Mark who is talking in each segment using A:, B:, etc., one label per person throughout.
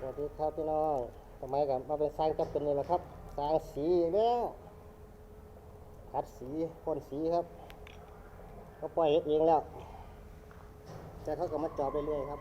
A: สวัสดีครับพี่น้องทำไมกับมาเป็นสร้างจะเป็นนี่แหละครับ สร้างสีแล้วขัดสีพ่นสีครับ ก็ปล่อยเองแล้ว แต่เขาก็มาจอบไปเรื่อยครับ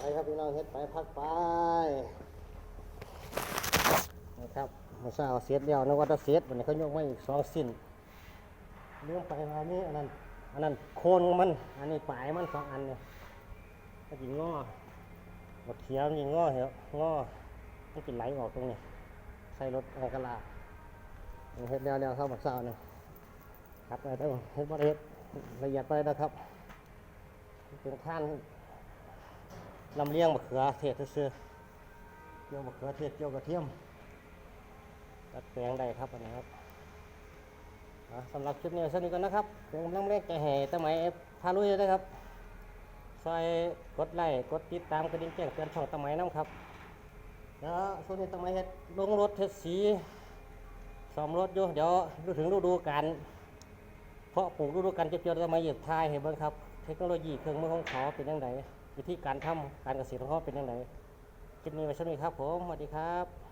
A: ไปครับพี่น้องเฮ็ดไปพักไปนะครับมื่อเช้าเสียดแล้วนึกว่าจะเสียดวันนี้เขายกมาอีกสองสิ้นเรื่องไปมานี่อันนั้นอันนั้นโคนมัน อันนี้ปลายมันสองอันเนี่ยมันกินงอบดเขียวมันกินงอเหรองอมันกินไหลออกตรงนี้ใส่รถอังกะลาเฮ็ดแล้วแล้วเข้ามาเช้าเนี่ยครับไปเด้อเฮ็ดบ่ได้เฮ็ดละเอียดไปนะครับเป็นท่าน ลำเลียงมะเขือเทศซื่อเกี่ยวมะเขือเทศเกี่ยวกระเทียมตัดแปลงได้ครับอันนี้ครับสำหรับคลิปนี้สนิทกันนะครับเป็นกำลังแรงใจแห่ตั้งไหมพาลุยเลยนะครับซอยกดไลค์กดติดตามกระดิ่งแจ้งเตือนช่องตั้งไหมน้ำครับแล้วส่วนนี้ตั้งไหมเฮ็ดลงรถเทศสีซ่อมรถอยู่เดี๋ยวดูถึงฤดูกาลเพราะปลูกฤดูกาลจะเกี่ยวตั้งไหมเหยียบทายเห็นบ้างครับ เทคโนโลยีเครื่องมือของเขาเป็นยังไง วิธีการทำการเกษตรของเขาเป็นยังไงคลิปนี้ไว้ช่วนี้ครับผมสวัสดีครับ